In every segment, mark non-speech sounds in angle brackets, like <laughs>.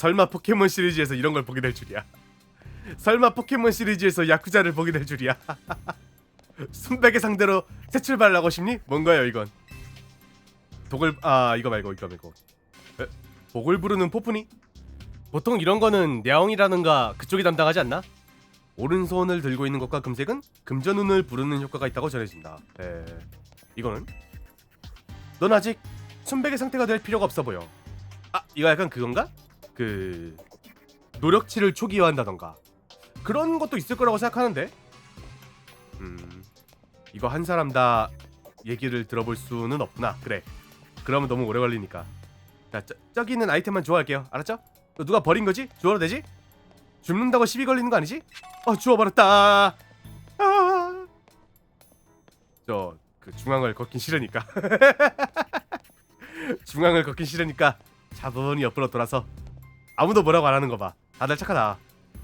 설마 포켓몬 시리즈에서 이런 걸 보게 될 줄이야. 설마 포켓몬 시리즈에서 야쿠자를 보게 될 줄이야. <laughs> 순백의 상대로 새 출발하고 싶니? 뭔가요 이건? 독을 아 이거 말고 이거 말고 에? 독을 부르는 포프니? 보통 이런 거는 냐옹이라는가 그쪽이 담당하지 않나? 오른손을 들고 있는 것과 금색은 금전운을 부르는 효과가 있다고 전해진다. 에 이거는? 넌 아직 순백의 상태가 될 필요가 없어 보여. 아 이거 약간 그건가? 그 노력치를 초기화한다던가 그런 것도 있을 거라고 생각하는데. 음 이거 한 사람 다 얘기를 들어볼 수는 없구나. 그래. 그러면 너무 오래 걸리니까. 자 저, 저기 있는 아이템만 주워갈게요. 알았죠? 너 누가 버린 거지? 주워도 되지? 줍는다고 시비 걸리는 거 아니지? 어 주워버렸다. 아. 저 그 중앙을 걷긴 싫으니까. <laughs> 중앙을 걷긴 싫으니까 차분히 옆으로 돌아서 아무도 뭐라고 안 하는 거 봐. 다들 착하다.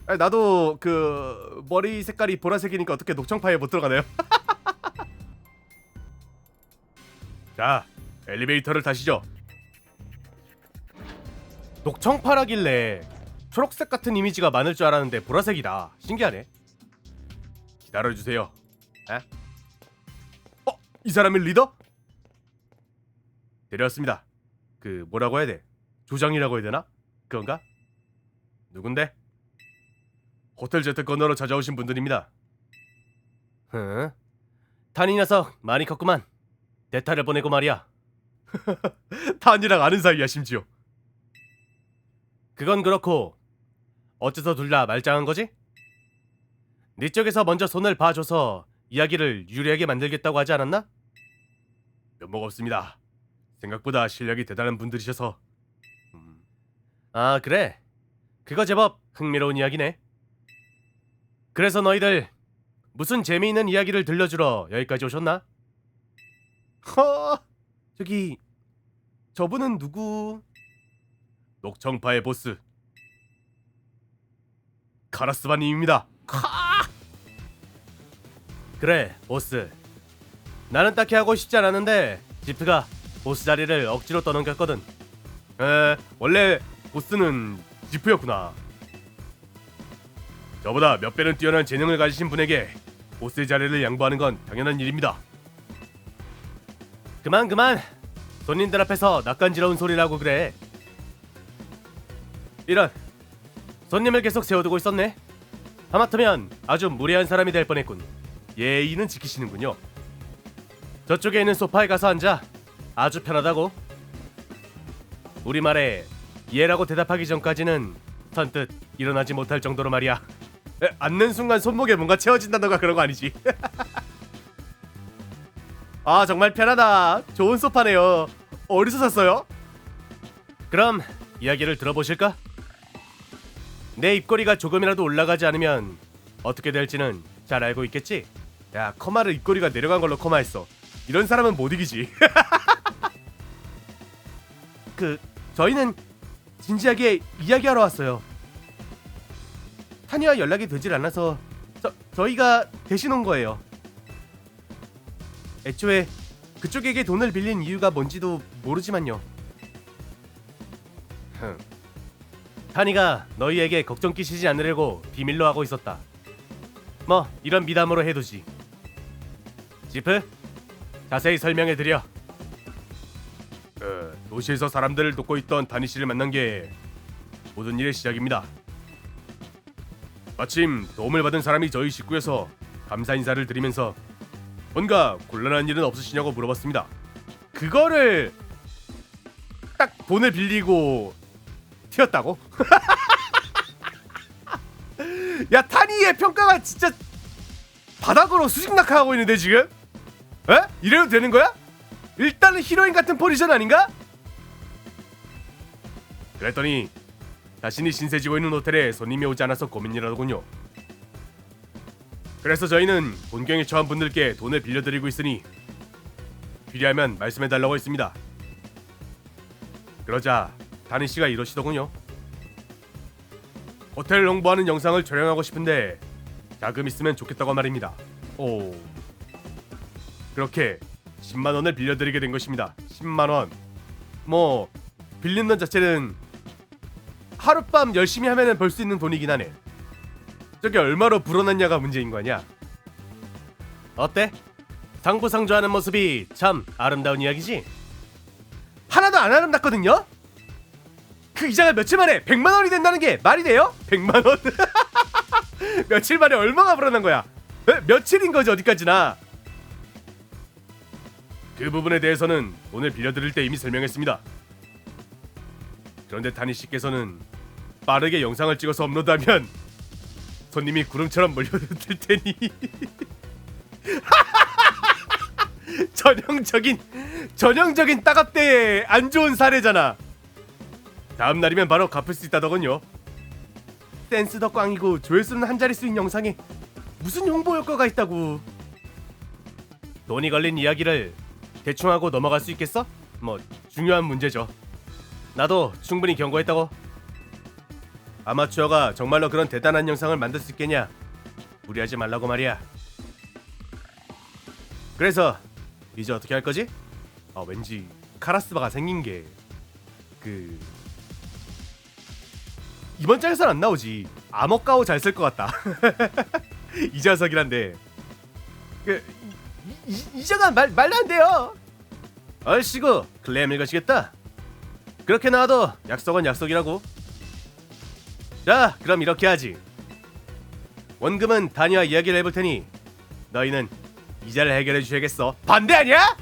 아니, 나도 그 머리 색깔이 보라색이니까 어떻게 녹청파에 못 들어가네요. <laughs> 자, 엘리베이터를 타시죠. 녹청파라길래 초록색 같은 이미지가 많을 줄 알았는데 보라색이다. 신기하네. 기다려주세요. 에? 어? 이 사람이 리더? 데려왔습니다. 그 뭐라고 해야 돼? 조장이라고 해야 되나? 그건가? 누군데? 호텔 제트 건너로 찾아오신 분들입니다. 흥? 탄이 녀석 많이 컸구만. 대타를 보내고 말이야. <laughs> 탄이랑 아는 사이야 심지어. 그건 그렇고 어째서 둘 다 말짱한 거지? 네 쪽에서 먼저 손을 봐줘서 이야기를 유리하게 만들겠다고 하지 않았나? 면목 없습니다. 생각보다 실력이 대단한 분들이셔서. 음. 아 그래? 그거 제법 흥미로운 이야기네. 그래서 너희들 무슨 재미있는 이야기를 들려주러 여기까지 오셨나? 허 저기 저분은 누구? 녹청파의 보스 카라스바님입니다. 그래 보스. 나는 딱히 하고 싶지 않았는데 지프가 보스 자리를 억지로 떠넘겼거든. 에 원래 보스는 지프였구나. 저보다 몇 배는 뛰어난 재능을 가지신 분에게 보스의 자리를 양보하는 건 당연한 일입니다. 그만 그만. 손님들 앞에서 낯간지러운 소리라고 그래. 이런 손님을 계속 세워두고 있었네. 하마터면 아주 무례한 사람이 될 뻔했군. 예의는 지키시는군요. 저쪽에 있는 소파에 가서 앉아. 아주 편하다고. 우리말에 예라고 대답하기 전까지는 선뜻 일어나지 못할 정도로 말이야. 에, 앉는 순간 손목에 뭔가 채워진다던가 그런 거 아니지? <laughs> 아 정말 편하다. 좋은 소파네요. 어디서 샀어요? 그럼 이야기를 들어보실까? 내 입꼬리가 조금이라도 올라가지 않으면 어떻게 될지는 잘 알고 있겠지? 야 커마를 입꼬리가 내려간 걸로 커마했어. 이런 사람은 못 이기지. <laughs> 그 저희는 진지하게 이야기하러 왔어요. 타니와 연락이 되질 않아서 저 저희가 대신 온 거예요. 애초에 그쪽에게 돈을 빌린 이유가 뭔지도 모르지만요. 흠. 타니가 너희에게 걱정 끼치지 않으려고 비밀로 하고 있었다. 뭐 이런 미담으로 해두지. 지프 자세히 설명해 드려. 어, 도시에서 사람들을 돕고 있던 다니 씨를 만난 게 모든 일의 시작입니다. 마침 도움을 받은 사람이 저희 식구여서 감사 인사를 드리면서 뭔가 곤란한 일은 없으시냐고 물어봤습니다. 그거를 딱 돈을 빌리고 튀었다고? <laughs> 야 타니의 평가가 진짜 바닥으로 수직 낙하하고 있는데 지금? 에? 이래도 되는 거야? 일단은 히로인 같은 포지션 아닌가? 그랬더니 자신이 신세 지고 있는 호텔에 손님이 오지 않아서 고민이라더군요. 그래서 저희는 곤경에 처한 분들께 돈을 빌려드리고 있으니 필요하면 말씀해달라고 했습니다. 그러자 다니 씨가 이러시더군요. 호텔 홍보하는 영상을 촬영하고 싶은데 자금 있으면 좋겠다고 말입니다. 오. 그렇게 10만 원을 빌려드리게 된 것입니다. 10만 원. 뭐 빌린 돈 자체는 하룻밤 열심히 하면은 벌 수 있는 돈이긴 하네. 저게 얼마로 불어났냐가 문제인 거냐? 어때? 상부상조하는 모습이 참 아름다운 이야기지? 하나도 안 아름답거든요? 그 이자가 며칠 만에 100만 원이 된다는 게 말이 돼요? 100만 원? <laughs> 며칠 만에 얼마가 불어난 거야? 에? 며칠인 거지 어디까지나? 그 부분에 대해서는 오늘 빌려드릴 때 이미 설명했습니다. 그런데 다니 씨께서는 빠르게 영상을 찍어서 업로드하면 손님이 구름처럼 몰려들 테니 <laughs> 전형적인 전형적인 따갑대의 안 좋은 사례잖아. 다음 날이면 바로 갚을 수 있다더군요. 댄스도 꽝이고 조회수는 한 자릿수인 영상에 무슨 홍보 효과가 있다고. 돈이 걸린 이야기를 대충 하고 넘어갈 수 있겠어? 뭐 중요한 문제죠. 나도 충분히 경고했다고. 아마추어가 정말로 그런 대단한 영상을 만들 수 있겠냐? 무리하지 말라고 말이야. 그래서 이제 어떻게 할 거지? 아 왠지 카라스바가 생긴 게 그 이번 짤에선 안 나오지. 암흑가오 잘 쓸 것 같다. <laughs> 그 이, 이, 이자가 말 말도 안 돼요. 얼씨구 클레임 읽으시겠다. 그렇게 나와도 약속은 약속이라고. 자, 그럼 이렇게 하지. 원금은 다니와 이야기를 해볼 테니 너희는 이자를 해결해 주셔야겠어. 반대 아니야?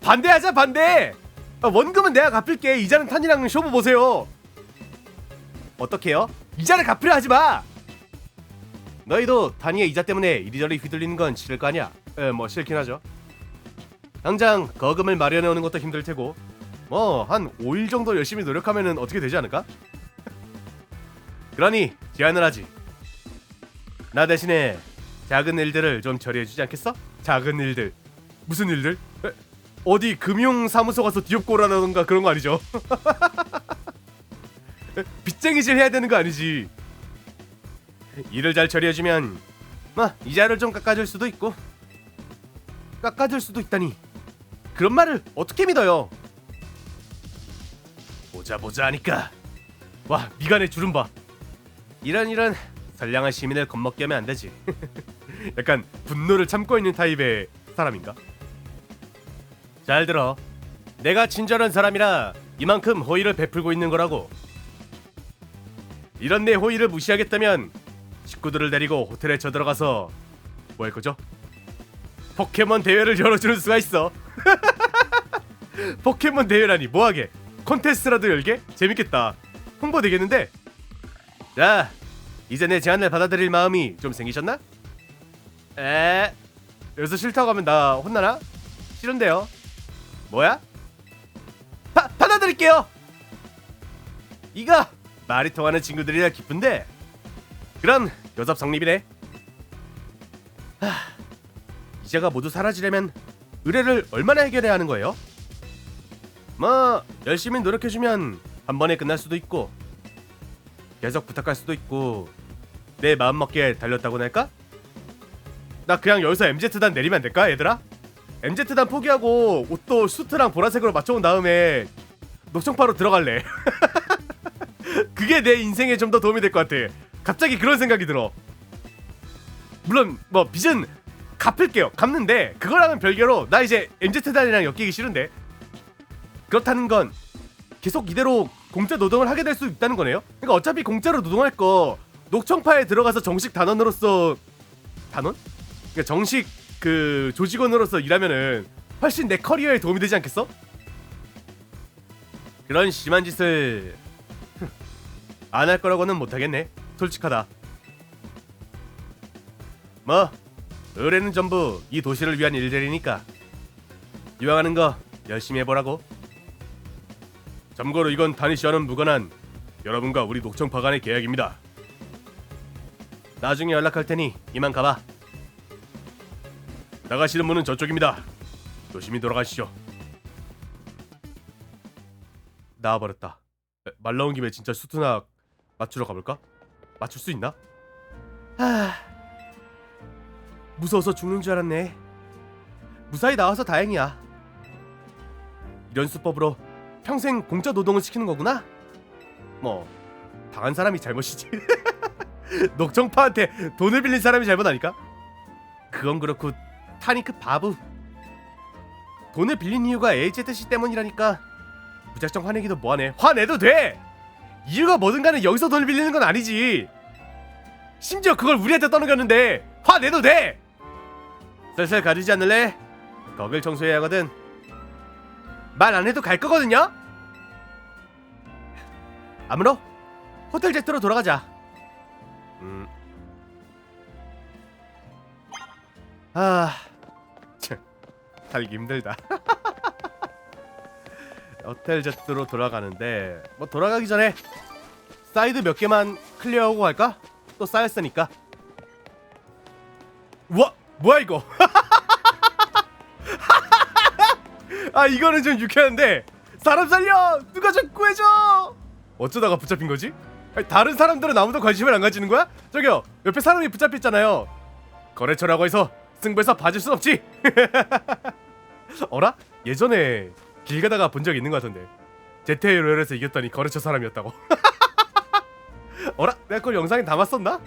반대하자 반대. 아, 원금은 내가 갚을게. 이자는 탄이랑 쇼부 보세요. 어떻게요? 이자를 갚으려 하지 마. 너희도 단위의 이자 때문에 이리저리 휘둘리는 건 싫을 거 아니야? 에, 뭐 싫긴 하죠. 당장 거금을 마련해 오는 것도 힘들 테고, 뭐 한 5일 정도 열심히 노력하면은 어떻게 되지 않을까? 그러니 제안을 하지. 나 대신에 작은 일들을 좀 처리해주지 않겠어? 작은 일들. 무슨 일들? 에, 어디 금융사무소 가서 디옵고 오라던가 그런 거 아니죠? <laughs> 빚쟁이질 해야 되는 거 아니지. 일을 잘 처리해주면 뭐 이자를 좀 깎아줄 수도 있고 깎아줄 수도 있다니 그런 말을 어떻게 믿어요? 보자 보자 하니까 와 미간의 주름 봐 이런 이런 선량한 시민을 겁먹게 하면 안 되지 <laughs> 약간 분노를 참고 있는 타입의 사람인가? 잘 들어 내가 친절한 사람이라 이만큼 호의를 베풀고 있는 거라고 이런 내 호의를 무시하겠다면 식구들을 데리고 호텔에 쳐들어가서 뭐 할 거죠? 포켓몬 대회를 <laughs> 열어주는 수가 있어. <laughs> 포켓몬 대회라니 뭐하게? 콘테스트라도 열게? 재밌겠다. 홍보 되겠는데? 자, 이제 내 제안을 받아들일 마음이 좀 생기셨나? 에, 여기서 싫다고 하면 나 혼나나? 싫은데요. 뭐야? 바, 받아들일게요. 이거 말이 통하는 친구들이라 기쁜데 그럼 여섭 성립이네. 하, 이자가 모두 사라지려면 의뢰를 얼마나 해결해야 하는 거예요? 뭐 열심히 노력해주면 한 번에 끝날 수도 있고 계속 부탁할 수도 있고 내 마음 먹기에 달렸다고나 할까? 나 그냥 여기서 MZ단 내리면 안 될까 얘들아? MZ단 포기하고 옷도 수트랑 보라색으로 맞춰온 다음에 녹청파로 들어갈래 <laughs> 그게 내 인생에 좀 더 도움이 될 것 같아 갑자기 그런 생각이 들어. 물론 뭐 빚은 갚을게요. 갚는데 그거랑은 별개로 나 이제 MZ단이랑 엮이기 싫은데 그렇다는 건 계속 이대로 공짜 노동을 하게 될 수 있다는 거네요. 그러니까 어차피 공짜로 노동할 거 녹청파에 들어가서 정식 단원으로서 단원? 그러니까 정식 그 조직원으로서 일하면은 훨씬 내 커리어에 도움이 되지 않겠어? 그런 심한 짓을 안 할 거라고는 못하겠네. 솔직하다. 뭐 의뢰는 전부 이 도시를 위한 일들이니까 유학하는 거 열심히 해보라고. 참고로 이건 다니 씨와는 무관한 여러분과 우리 녹청파 간의 계약입니다. 나중에 연락할 테니 이만 가봐. 나가시는 문은 저쪽입니다. 조심히 돌아가시죠. 나와버렸다. 에, 말 나온 김에 진짜 수트나 맞추러 가볼까? 맞출 수 있나? 하... 무서워서 죽는 줄 알았네. 무사히 나와서 다행이야. 이런 수법으로 평생 공짜 노동을 시키는 거구나. 뭐 당한 사람이 잘못이지. <laughs> <laughs> 녹청파한테 돈을 빌린 사람이 잘못 아닐까? 그건 그렇고 타니 그 바보. 돈을 빌린 이유가 AZ 씨 때문이라니까 무작정 화내기도 뭐하네. 화내도 돼. 이유가 뭐든 간에 여기서 돈을 빌리는 건 아니지. 심지어 그걸 우리한테 떠넘겼는데 화내도 돼. 슬슬 가르지 않을래? 덕을 청소해야 하거든. 말 안 해도 갈 거거든요. 아무로 호텔 제트로 돌아가자. 음. 아, 참, 살기 힘들다. <laughs> 호텔 제트로 돌아가는데 뭐 돌아가기 전에 사이드 몇 개만 클리어하고 갈까? 또 쌓였으니까. 우와, 뭐야 이거? <laughs> 아 이거는 좀 유쾌한데 사람 살려 누가 좀 구해줘 어쩌다가 붙잡힌 거지? 아니, 다른 사람들은 아무도 관심을 안 가지는 거야? 저기요 옆에 사람이 붙잡혔잖아요 거래처라고 해서 승부에서 봐줄 순 없지 <laughs> 어라? 예전에 길 가다가 본 적 있는 것 같은데 제테이 로열에서 이겼더니 거래처 사람이었다고 <laughs> 어라? 내가 그걸 영상에 담았었나?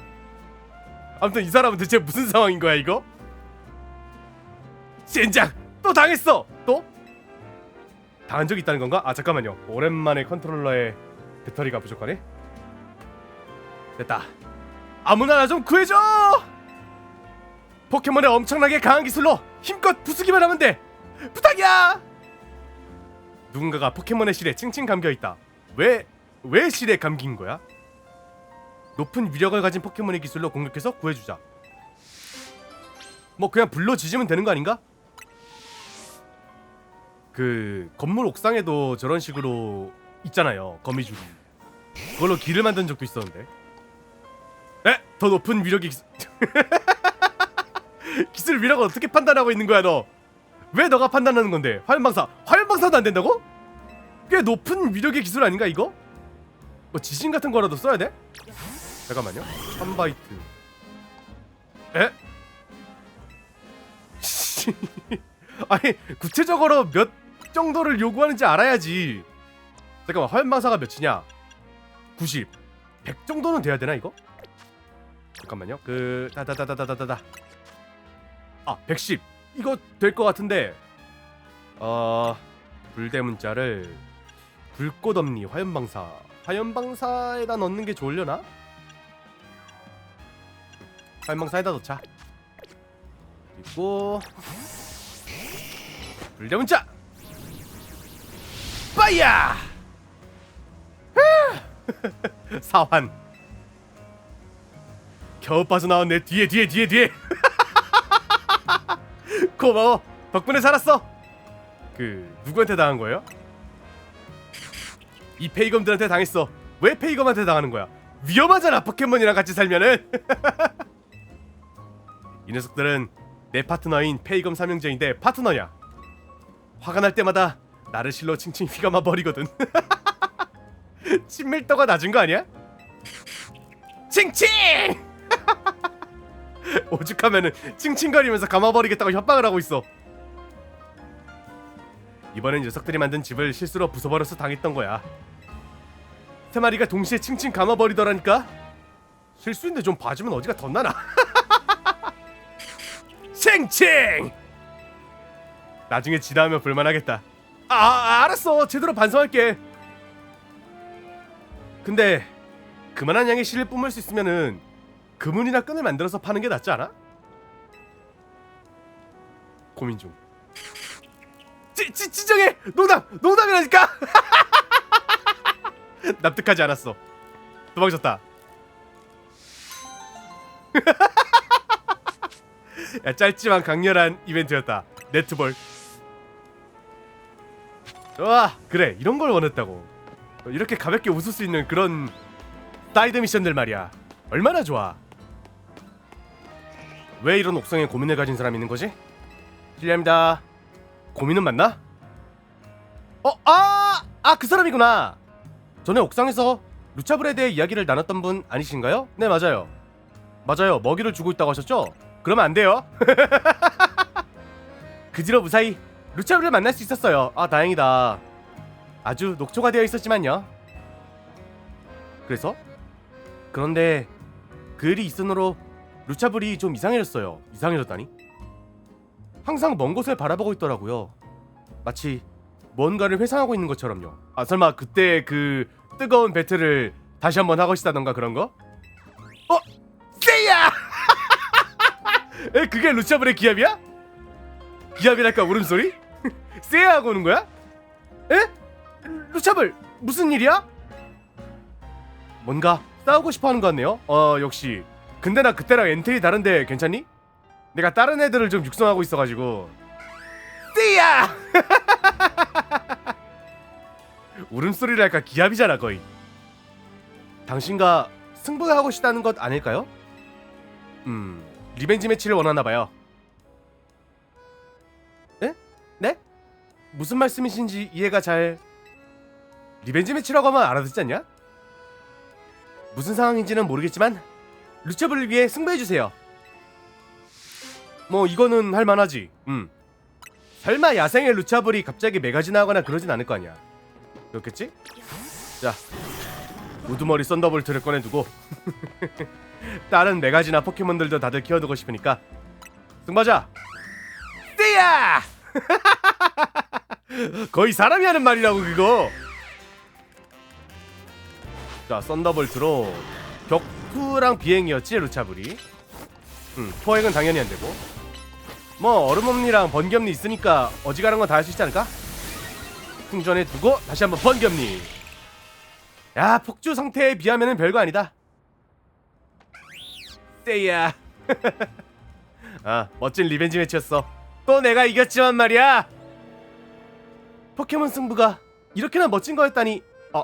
아무튼 이 사람은 대체 무슨 상황인 거야 이거? 젠장! 또 당했어! 또? 당한 적 있다는 건가? 아 잠깐만요 오랜만에 컨트롤러에 배터리가 부족하네 됐다. 아무나 나 좀 구해줘! 포켓몬의 엄청나게 강한 기술로 힘껏 부수기만 하면 돼! 부탁이야! 누군가가 포켓몬의 실에 칭칭 감겨 있다. 왜, 왜 실에 감긴 거야? 높은 위력을 가진 포켓몬의 기술로 공격해서 구해주자. 뭐 그냥 불러 지지면 되는 거 아닌가? 그 건물 옥상에도 저런 식으로 있잖아요 거미줄이. 그걸로 길을 만든 적도 있었는데 에? 더 높은 위력이 기술 <laughs> 기술 위력을 어떻게 판단하고 있는 거야 너 왜 너가 판단하는 건데 화염방사 화염방사도 안 된다고? 꽤 높은 위력의 기술 아닌가 이거? 뭐 지진 같은 거라도 써야 돼? 잠깐만요 3바이트 에? 씨. <laughs> 아니 구체적으로 몇 정도를 요구하는지 알아야지 잠깐만 화염방사가 몇이냐 90 100 정도는 돼야 되나 이거? 잠깐만요. 그 다다다다다다다 아 110 이거 될 것 같은데. 어 불대 문자를 불꽃엄니 화염 방사. 화염 방사에다 넣는 게 좋으려나? 화염 방사에다 넣자. 그리고 불대 문자! 빠이야! <laughs> 사환 겨우 빠져나온 내 뒤에 뒤에 뒤에 뒤에. <laughs> 고마워. 덕분에 살았어. 그 누구한테 당한 거예요? 이 페이검들한테 당했어. 왜 페이검한테 당하는 거야? 위험하잖아 포켓몬이랑 같이 살면은. <laughs> 이 녀석들은 내 파트너인 페이검 삼형제인데 파트너야. 화가 날 때마다 나를 실로 칭칭 휘감아 버리거든. <laughs> 친밀도가 낮은 거 아니야? 칭칭! <laughs> 오죽하면은 칭칭거리면서 감아버리겠다고 협박을 하고 있어. 이번엔 녀석들이 만든 집을 실수로 부숴버려서 당했던 거야. 세 마리가 동시에 칭칭 감아버리더라니까? 실수인데 좀 봐주면 어디가 덧나나? 칭칭 <laughs> 나중에 지나면 볼만하겠다. 아, 아 알았어. 제대로 반성할게. 근데 그만한 양의 실을 뿜을 수 있으면은 그문이나 끈을 만들어서 파는 게 낫지 않아? 고민 중. 지, 지, 진정해! 농담! 농담이라니까! <laughs> 납득하지 않았어. 도망쳤다. <laughs> 야 짧지만 강렬한 이벤트였다. 네트볼. 좋아 그래. 이런 걸 원했다고. 이렇게 가볍게 웃을 수 있는 그런 사이드 미션들 말이야. 얼마나 좋아 왜 이런 옥상에 고민을 가진 사람이 있는 거지? 실례합니다 고민은 맞나? 어? 아! 아 그 사람이구나 전에 옥상에서 루차블에 대해 이야기를 나눴던 분 아니신가요? 네 맞아요 맞아요 먹이를 주고 있다고 하셨죠? 그러면 안 돼요 <laughs> 그 뒤로 무사히 루차블을 만날 수 있었어요 아 다행이다 아주 녹초가 되어 있었지만요 그래서 그런데 그 일이 있으므로 루차블이 좀 이상해졌어요. 이상해졌다니? 항상 먼 곳을 바라보고 있더라고요. 마치 뭔가를 회상하고 있는 것처럼요. 아 설마 그때 그 뜨거운 배틀을 다시 한번 하고 싶다던가 그런 거? 어? 세야! <laughs> 에 그게 루차블의 기합이야? 기합이랄까 울음소리? <laughs> 세야 하고 오는 거야? 에? 루차블 무슨 일이야? 뭔가 싸우고 싶어 하는 것 같네요. 어 역시. 근데 나 그때랑 엔트리 다른데 괜찮니? 내가 다른 애들을 좀 육성하고 있어가지고. 띠야! <laughs> 울음소리랄까 기합이잖아 거의. 당신과 승부하고 싶다는 것 아닐까요? 음 리벤지 매치를 원하나 봐요. 에? 네? 무슨 말씀이신지 이해가 잘. 리벤지 매치라고 하면 알아듣지 않냐? 무슨 상황인지는 모르겠지만 루차블을 위해 승부해 주세요. 뭐 이거는 할 만하지. 음. 설마 야생의 루차블이 갑자기 메가진하거나 그러진 않을 거 아니야. 그렇겠지? 자, 우두머리 썬더볼트를 꺼내두고 <laughs> 다른 메가지나 포켓몬들도 다들 키워두고 싶으니까 승바자 띠야! <laughs> 거의 사람이 하는 말이라고 그거. 자, 썬더볼트로 격투랑 비행이었지 루차블이. 음, 포획은 당연히 안 되고. 뭐 얼음엄니랑 번개엄니 있으니까 어지간한 건 다 할 수 있지 않을까? 충전해 두고 다시 한번 번개엄니. 야, 폭주 상태에 비하면은 별거 아니다. 떼야. <laughs> 아, 멋진 리벤지 매치였어. 또 내가 이겼지만 말이야. 포켓몬 승부가 이렇게나 멋진 거였다니. 어,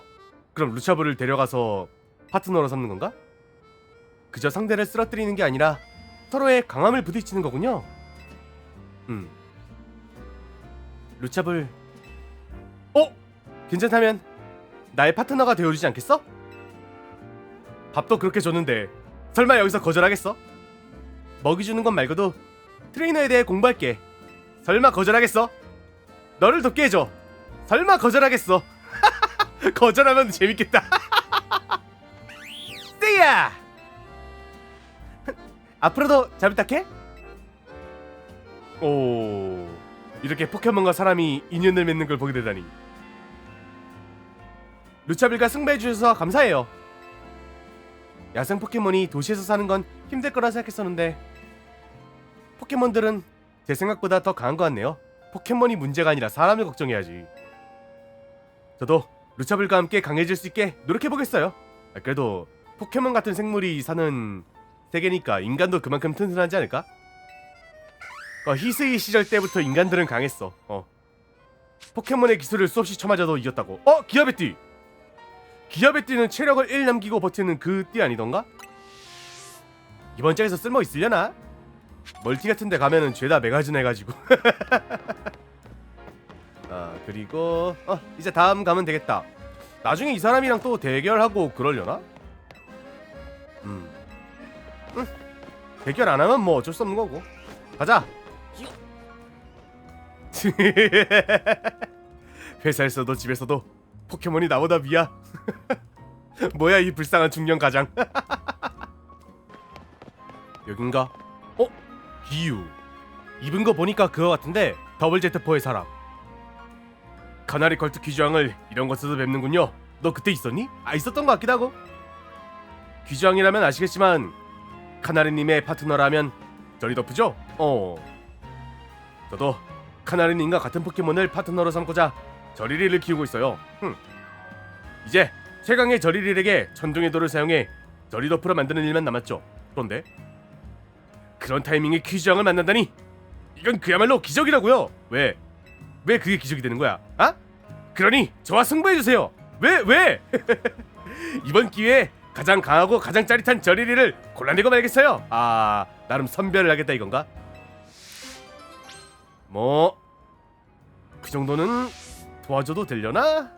그럼 루차브를 데려가서 파트너로 삼는 건가? 그저 상대를 쓰러뜨리는 게 아니라 서로의 강함을 부딪히는 거군요. 음. 루차블. 어? 괜찮다면 나의 파트너가 되어주지 않겠어? 밥도 그렇게 줬는데 설마 여기서 거절하겠어? 먹이 주는 것 말고도 트레이너에 대해 공부할게. 설마 거절하겠어? 너를 돕게 해줘. 설마 거절하겠어? <laughs> 거절하면 재밌겠다. <laughs> 띠야! 앞으로도 잘 부탁해. 오, 이렇게 포켓몬과 사람이 인연을 맺는 걸 보게 되다니. 루차빌과 승배해 주셔서 감사해요. 야생 포켓몬이 도시에서 사는 건 힘들 거라 생각했었는데 포켓몬들은 제 생각보다 더 강한 것 같네요. 포켓몬이 문제가 아니라 사람을 걱정해야지. 저도 루차블과 함께 강해질 수 있게 노력해 보겠어요. 아, 그래도 포켓몬 같은 생물이 사는 세계니까 인간도 그만큼 튼튼하지 않을까? 어, 히스이 시절 때부터 인간들은 강했어. 어. 포켓몬의 기술을 수없이 쳐맞아도 이겼다고. 어, 기아베띠. 기아베띠는 체력을 1 남기고 버티는 그 띠 아니던가? 이번 장에서 쓸모 있으려나? 멀티 같은 데 가면은 죄다 메가진 해가지고 <laughs> 아 그리고 어 이제 다음 가면 되겠다 나중에 이 사람이랑 또 대결하고 그러려나? 음 응. 대결 안 하면 뭐 어쩔 수 없는 거고 가자 <laughs> 회사에서도 집에서도 포켓몬이 나보다 위야 <laughs> 뭐야 이 불쌍한 중년 가장 <laughs> 여긴가? 어? 기유 입은 거 보니까 그거 같은데 더블 제트포의 사람 카나리 컬트 귀주왕을 이런 곳에서 뵙는군요 너 그때 있었니? 아 있었던 것 같기도 하고 귀주왕이라면 아시겠지만 카나리님의 파트너라면 저리 덮으죠? 어 저도 카나리님과 같은 포켓몬을 파트너로 삼고자 저리리를 키우고 있어요 흠. 이제 최강의 저리리에게 천둥의 돌을 사용해 저리더프로 만드는 일만 남았죠 그런데 그런 타이밍에 퀴즈왕을 만난다니 이건 그야말로 기적이라고요 왜? 왜 그게 기적이 되는 거야? 아? 그러니 저와 승부해 주세요 왜? 왜? <laughs> 이번 기회에 가장 강하고 가장 짜릿한 저리리를 골라내고 말겠어요 아 나름 선별을 하겠다 이건가? 뭐... 그 정도는 도와줘도 되려나?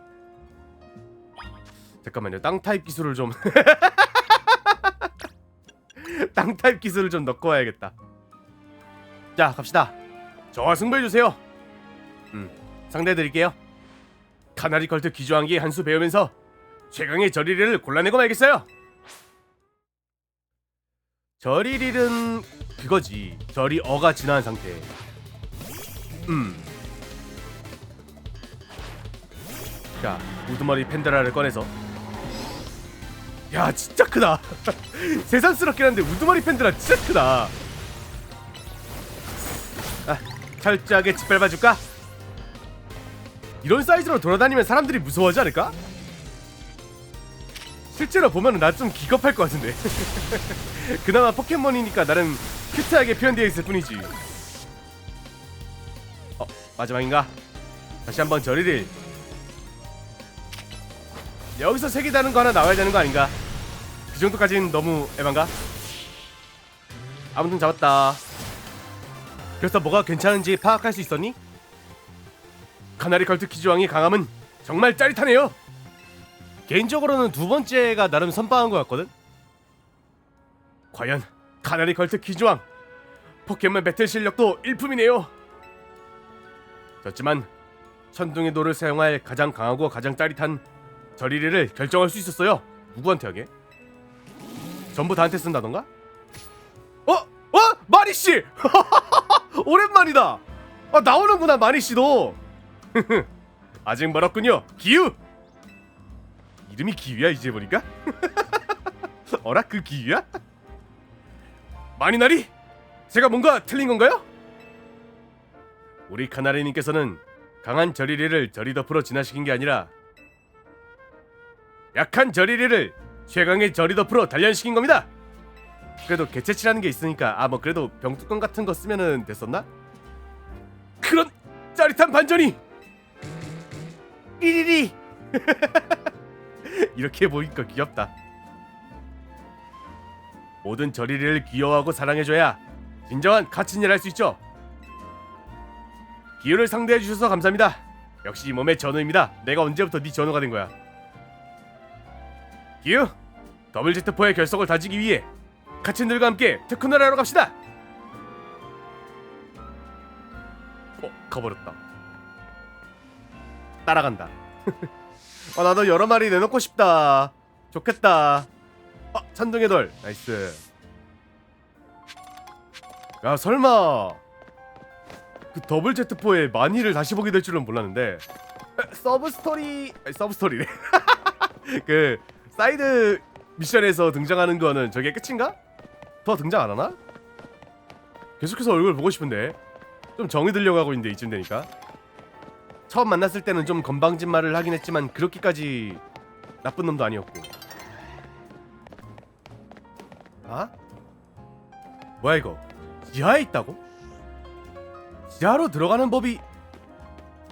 잠깐만요 땅 타입 기술을 좀 <laughs> 땅 타입 기술을 좀 넣고 와야겠다. 자, 갑시다. 저와 승부해 주세요. 음, 상대 드릴게요. 카나리 컬트 기조한기 한수 배우면서 최강의 저리를 골라내고 말겠어요. 저리릴은 그거지. 저리 어가 지난 상태. 음. 자, 우두머리 팬드라를 꺼내서. 야, 진짜 크다. <laughs> 세상스럽긴 한데 우두머리 팬드라 진짜 크다. 아, 철저하게 짓밟아줄까? 이런 사이즈로 돌아다니면 사람들이 무서워하지 않을까? 실제로 보면 나좀 기겁할 것 같은데. <laughs> 그나마 포켓몬이니까 나름 큐트하게 표현되어 있을 뿐이지. 어 마지막인가? 다시 한번 저리를. 여기서 색이 다는 거 하나 나와야 되는 거 아닌가? 그 정도까지는 너무 에반가? 아무튼 잡았다. 그래서 뭐가 괜찮은지 파악할 수 있었니? 카나리 컬트 키즈왕의 강함은 정말 짜릿하네요. 개인적으로는 두 번째가 나름 선방한 것 같거든. 과연 카나리 컬트 키즈왕 포켓몬 배틀 실력도 일품이네요. 졌지만 천둥의 돌을 사용할 가장 강하고 가장 짜릿한 저리리를 결정할 수 있었어요. 누구한테 하게? 전부 다한테 쓴다던가? 어? 어? 마리 씨! <laughs> 오랜만이다. 아 나오는구나 마리 씨도. <laughs> 아직 멀었군요. 기우. 이름이 기우야 이제 보니까? <laughs> 어라 그 기우야? 마니나리? 제가 뭔가 틀린 건가요? 우리 카나리님께서는 강한 저리리를 저리더프로 진화시킨 게 아니라 약한 저리리를 최강의 저리더프로 단련시킨 겁니다. 그래도 개체치라는 게 있으니까 아 뭐 그래도 병뚜껑 같은 거 쓰면은 됐었나? 그런 짜릿한 반전이 이리리 <laughs> <laughs> 이렇게 보니까 귀엽다. 모든 저리를 귀여워하고 사랑해줘야 진정한 가친 일 할 수 있죠. 기회를 상대해 주셔서 감사합니다. 역시 이 몸의 전우입니다. 내가 언제부터 네 전우가 된 거야? 기우 더블 제트포의 결석을 다지기 위해 가친들과 함께 특훈을 하러 갑시다. 어 가버렸다. 따라간다. <laughs> 아 나도 여러 마리 내놓고 싶다. 좋겠다. 아 찬둥의 돌 나이스. 야 설마 그 더블 제트포에 만희를 다시 보게 될 줄은 몰랐는데 에, 서브 스토리 아니, 서브 스토리래. <laughs> 그 사이드 미션에서 등장하는 거는 저게 끝인가? 더 등장 안 하나? 계속해서 얼굴 보고 싶은데 좀 정이 들려고 하고 있는데 이쯤 되니까 처음 만났을 때는 좀 건방진 말을 하긴 했지만 그렇게까지 나쁜 놈도 아니었고 아? 뭐야 이거 지하에 있다고? 지하로 들어가는 법이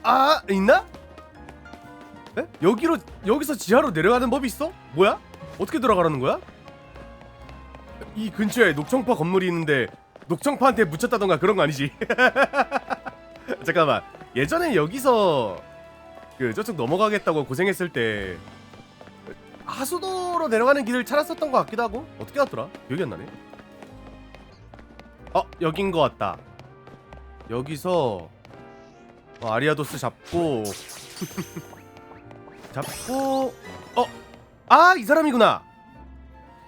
아 있나? 에? 여기로 여기서 지하로 내려가는 법이 있어? 뭐야? 어떻게 들어가라는 거야? 이 근처에 녹청파 건물이 있는데 녹청파한테 묻혔다던가 그런 거 아니지? <laughs> 잠깐만 예전에 여기서 그 저쪽 넘어가겠다고 고생했을 때 하수도로 내려가는 길을 찾았었던 것 같기도 하고 어떻게 갔더라? 기억이 안 나네. 어 여긴 것 같다. 여기서 어, 아리아도스 잡고 <laughs> 잡고 어 아 이 사람이구나.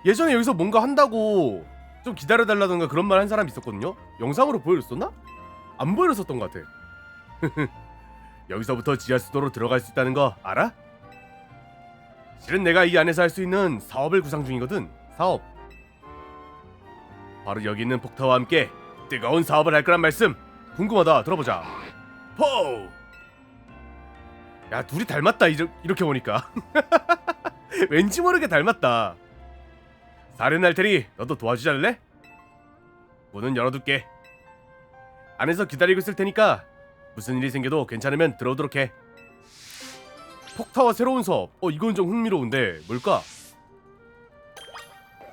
예전에 여기서 뭔가 한다고 좀 기다려달라던가 그런 말 한 사람 있었거든요. 영상으로 보여줬었나? 안 보여줬었던 것 같아. <laughs> 여기서부터 지하 수도로 들어갈 수 있다는 거 알아? 실은 내가 이 안에서 할 수 있는 사업을 구상 중이거든. 사업. 바로 여기 있는 폭타와 함께 뜨거운 사업을 할 거란 말씀. 궁금하다. 들어보자. 포. 야 둘이 닮았다. 이러, 이렇게 보니까. <laughs> 왠지 모르게 닮았다. 살인할 테니 너도 도와주지 않을래? 문은 열어둘게. 안에서 기다리고 있을 테니까 무슨 일이 생겨도 괜찮으면 들어오도록 해. 폭타와 새로운 사업. 어 이건 좀 흥미로운데 뭘까?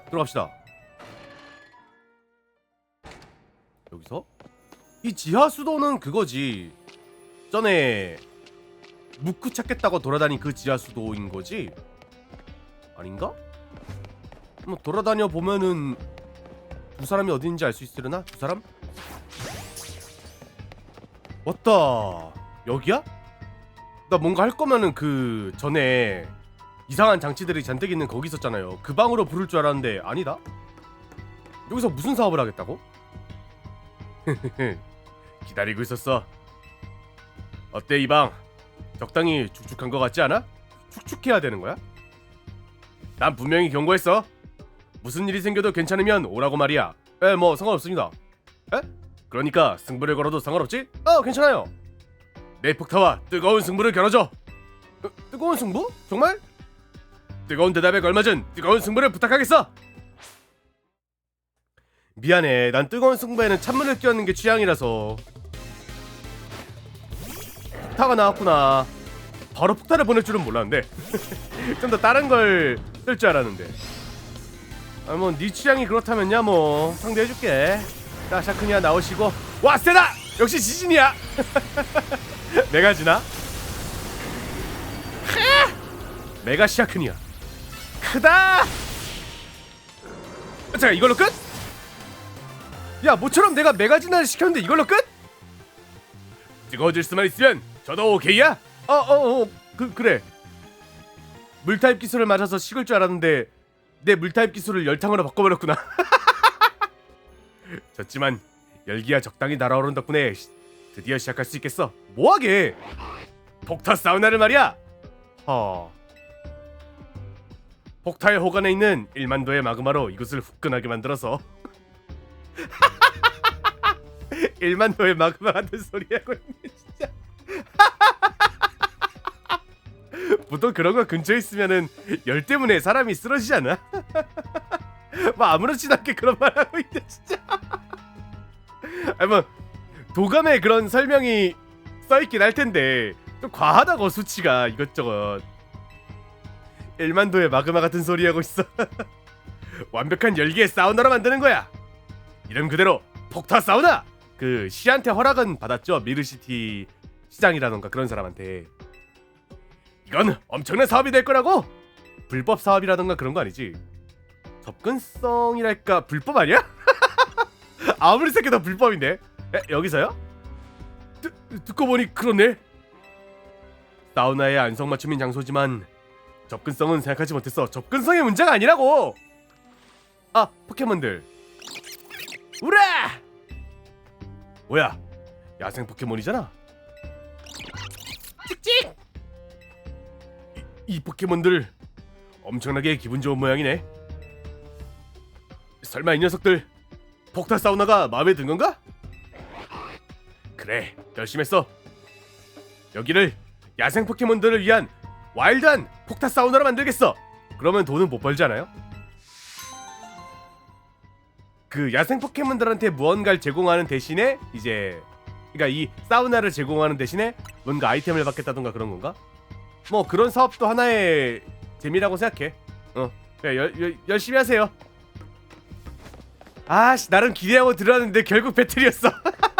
들어갑시다. 여기서 이 지하 수도는 그거지. 전에 무크 찾겠다고 돌아다닌 그 지하 수도인 거지? 아닌가? 뭐 돌아다녀 보면은 두 사람이 어딘지 알 수 있으려나? 두 사람? 왔다. 여기야? 나 뭔가 할 거면은 그 전에 이상한 장치들이 잔뜩 있는 거기 있었잖아요. 그 방으로 부를 줄 알았는데 아니다. 여기서 무슨 사업을 하겠다고? <laughs> 기다리고 있었어. 어때 이 방? 적당히 축축한 거 같지 않아? 축축해야 되는 거야? 난 분명히 경고했어. 무슨 일이 생겨도 괜찮으면 오라고 말이야. 에, 뭐 상관없습니다. 에? 그러니까 승부를 걸어도 상관없지? 어, 괜찮아요. 내 폭타와 뜨거운 승부를 겨뤄줘. 뜨, 뜨거운 승부? 정말? 뜨거운 대답에 걸맞은 뜨거운 승부를 부탁하겠어. 미안해. 난 뜨거운 승부에는 찬물을 끼얹는 게 취향이라서. 폭타가 나왔구나. 바로 폭탄을 보낼 줄은 몰랐는데. <laughs> 좀 더 다른 걸 쓸 줄 알았는데. 아, 뭐, 네 취향이 그렇다면야, 뭐, 상대해줄게. 자, 샤크니아 나오시고. 와, 세다! 역시 지진이야! 메가지나? <laughs> 메가 샤크니아. 크다! 자, 이걸로 끝? 야, 모처럼 내가 메가지나를 시켰는데 이걸로 끝? 뜨거워질 수만 있으면 저도 오케이야? 어, 어, 어, 그, 그래. 물타입 기술을 맞아서 식을 줄 알았는데 내 물타입 기술을 열탕으로 바꿔버렸구나. <laughs> 졌지만 열기가 적당히 날아오른 덕분에 시- 드디어 시작할 수 있겠어. 뭐하게? 폭타 사우나를 말이야. 어. 폭타의 호간에 있는 1만도의 마그마로 이곳을 후끈하게 만들어서 <laughs> 1만도의 마그마 같은 소리 하고 있네 진짜. <laughs> 보통 그런 거 근처에 있으면은 열 때문에 사람이 쓰러지지 않아? <laughs> 뭐 아무렇지도 않게 그런 말 하고 있네 진짜. 아니 뭐 도감에 그런 설명이 써 있긴 할 텐데 좀 과하다고 수치가 이것저것. 1만도의 마그마 같은 소리 하고 있어. <laughs> 완벽한 열기의 사우나로 만드는 거야. 이름 그대로 폭타 사우나. 그 시한테 허락은 받았죠 미르시티 시장이라던가 그런 사람한테. 이건 엄청난 사업이 될 거라고. 불법 사업이라던가 그런 거 아니지? 접근성이랄까 불법 아니야? <laughs> 아무리 생각해도 불법인데. 에, 여기서요? 듣, 듣고 보니 그렇네. 사우나의 안성맞춤인 장소지만 접근성은 생각하지 못했어. 접근성의 문제가 아니라고. 아 포켓몬들. 우라! 뭐야? 야생 포켓몬이잖아. 찍찍! 이, 이 포켓몬들 엄청나게 기분 좋은 모양이네. 설마 이 녀석들 폭타 사우나가 마음에 든 건가? 그래, 열심히 했어. 여기를 야생 포켓몬들을 위한 와일드한 폭타 사우나로 만들겠어. 그러면 돈은 못 벌지 않아요? 그 야생 포켓몬들한테 무언가를 제공하는 대신에 이제 그러니까 이 사우나를 제공하는 대신에 뭔가 아이템을 받겠다던가 그런 건가? 뭐 그런 사업도 하나의 재미라고 생각해. 어, 그래, 열, 열, 열심히 하세요. 아씨 나름 기대하고 들어왔는데 결국 배틀이었어. <laughs>